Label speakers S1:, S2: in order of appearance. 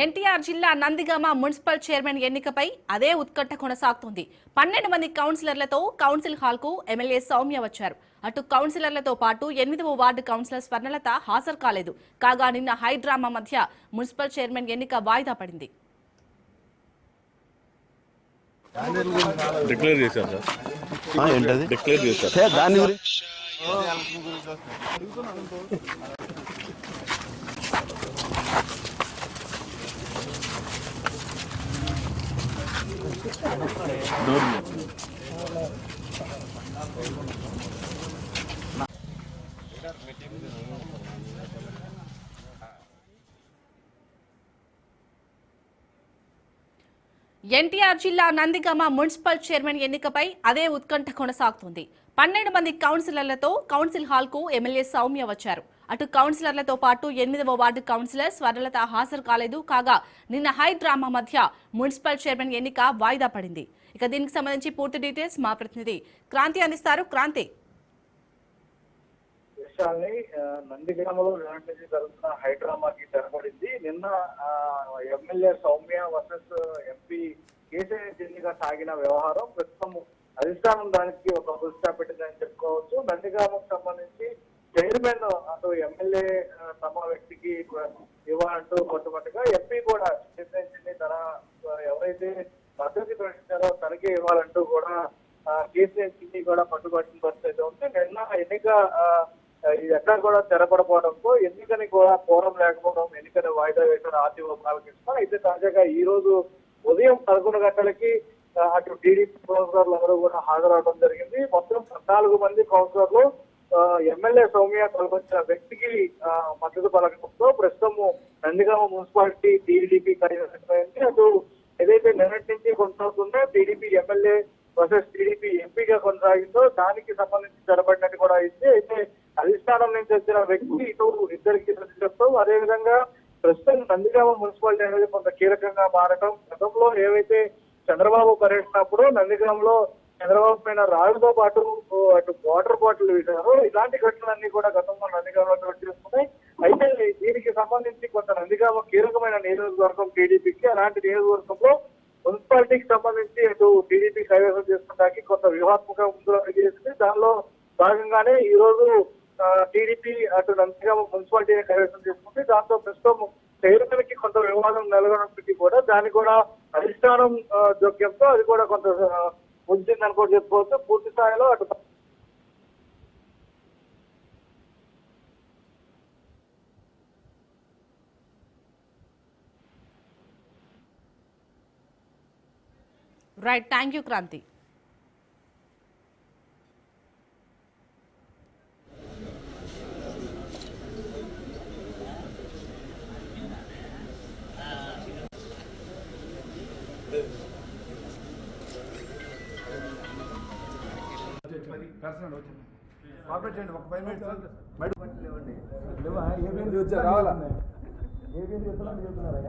S1: ఎన్టీఆర్ జిల్లా Nandigama municipal chairman ఎన్నికపై అదే ఉత్కంఠ కొనసాగుతుంది. పన్నెండు మంది కౌన్సిలర్లతో కౌన్సిల్ హాల్కు ఎమ్మెల్యే సౌమ్య వచ్చారు. అటు కౌన్సిలర్లతో పాటు ఎనిమిదవ వార్డు కౌన్సిలర్ స్వర్ణలత హాజరు కాలేదు. కాగా నిన్న హైడ్రామా మధ్య మున్సిపల్ చైర్మన్ ఎన్నిక వాయిదా పడింది.
S2: డిక్లేర్ చేశారు సార్.
S3: ఆ, ఏంటది?
S2: డిక్లేర్ చేశారు.
S3: సార్ దాని గురించి
S1: ఎన్టీఆర్ జిల్లా నందిగామ మున్సిపల్ చైర్మన్ ఎన్నికపై అదే ఉత్కంఠ కొనసాగుతుంది. పన్నెండు మంది కౌన్సిలర్లతో కౌన్సిల్ హాల్కు ఎమ్మెల్యే సౌమ్య వచ్చారు. అటు కౌన్సిలర్లతో పాటు ఎనిమిదవ వార్డు కౌన్సిలర్ స్వర్ణలత హాజరు కాలేదు. కాగా నిన్న హై డ్రామా మధ్య మున్సిపల్ చైర్మన్ ఎన్నిక వాయిదా పడింది. ఇక దీనికి సంబంధించి పూర్తి డీటెయిల్స్ మా ప్రతినిధి క్రాంతి అందిస్తారు. క్రాంతి.
S4: విషయాల్ని ఆ, నందిగ్రామంలో నుంచి జరుగుతున్న హైడ్రామాకి తెరపడింది. నిన్న MLA Soumya versus MP KCR ఎన్నిక సాగిన వ్యవహారం ప్రస్తుతం అధిష్టానం దానికి ఒక ఫుల్ పెట్టిందని చెప్పుకోవచ్చు. నందిగ్రామం సంబంధించి చైర్మన్ అటు ఎమ్మెల్యే తమ వ్యక్తికి ఇవ్వాలంటూ కొట్టుబట్టుగా ఎంపీ కూడా నిర్ణయించింది తన ఎవరైతే మద్దతు ప్రకటించారో తనకే ఇవ్వాలంటూ కూడా కేసీఆర్ కింది కూడా పట్టుబట్టిన పరిస్థితి అయితే ఉంది. నిన్న ఎన్నిక ఎక్కడ కూడా తెరపడపోవడంతో ఎన్నికని కూడా పూర్వం లేకపోవడం ఎన్నికని వాయిదా వేసిన ఆర్టీఓ బాలకృష్ణ. అయితే తాజాగా ఈ రోజు ఉదయం పదకొండు గంటలకి అటు టీడీపీ కౌన్సిలర్లు అందరూ కూడా హాజరవడం జరిగింది. మొత్తం పద్నాలుగు మంది కౌన్సిలర్లు ఎమ్మెల్యే సౌమ్య తలపొచ్చిన వ్యక్తికి మద్దతు పలకడంతో ప్రస్తుతము నందిగామ మున్సిపాలిటీ టీడీపీ కార్యదర్శి అటు ఏదైతే నిన్నటి నుంచి కొనసాగుతుందో టీడీపీ ఎమ్మెల్యే వర్సెస్ టీడీపీ ఎంపీగా కొనసాగిందో దానికి సంబంధించి జరపడినట్టు కూడా అయితే అయితే అధిష్టానం నుంచి వచ్చిన వ్యక్తి ఇటు ఇద్దరికి చెప్తూ అదేవిధంగా ప్రస్తుతం నందిగామ మున్సిపాలిటీ అనేది కొంత కీలకంగా మారటం. గతంలో ఏవైతే చంద్రబాబు పర్యటనప్పుడు నందిగామలో చంద్రబాబు పైన రాళ్ళతో పాటు అటు వాటర్ బాటిల్ వేశారు. ఇలాంటి ఘటనలన్నీ కూడా గతంలో నందిగామలో చోటు చేసుకున్నాయి అయితే దీనికి సంబంధించి కొంత నందిగామ కీలకమైన నియోజకవర్గం టీడీపీకి అలాంటి నియోజకవర్గంలో మున్సిపాలిటీకి సంబంధించి అటు టీడీపీ కైవసం చేసుకోవడానికి కొంత వ్యూహాత్మక ముందులో చేసింది దానిలో భాగంగానే ఈ రోజు టీడీపీ అటు నందిగామ మున్సిపాలిటీని కైవసం చేసుకుంది దాంతో ప్రస్తుతం చైర్మన్కి కొంత వివాదం నెలకొన్నప్పటికీ కూడా దాన్ని కూడా అధిష్టానం జోక్యంతో అది కూడా కొంత ఉంచిందని కూడా చెప్పుకోవచ్చు. పూర్తి స్థాయిలో అటు
S1: right thank you Kranti
S5: personal వచ్చింది కాపరేట్ చేయండి. ఒక ఫైవ్ మినిట్స్ బయట లేవా ఏబిఎన్ రావాలా? ఏబిఎన్ చెప్తున్నా చెప్తున్నారా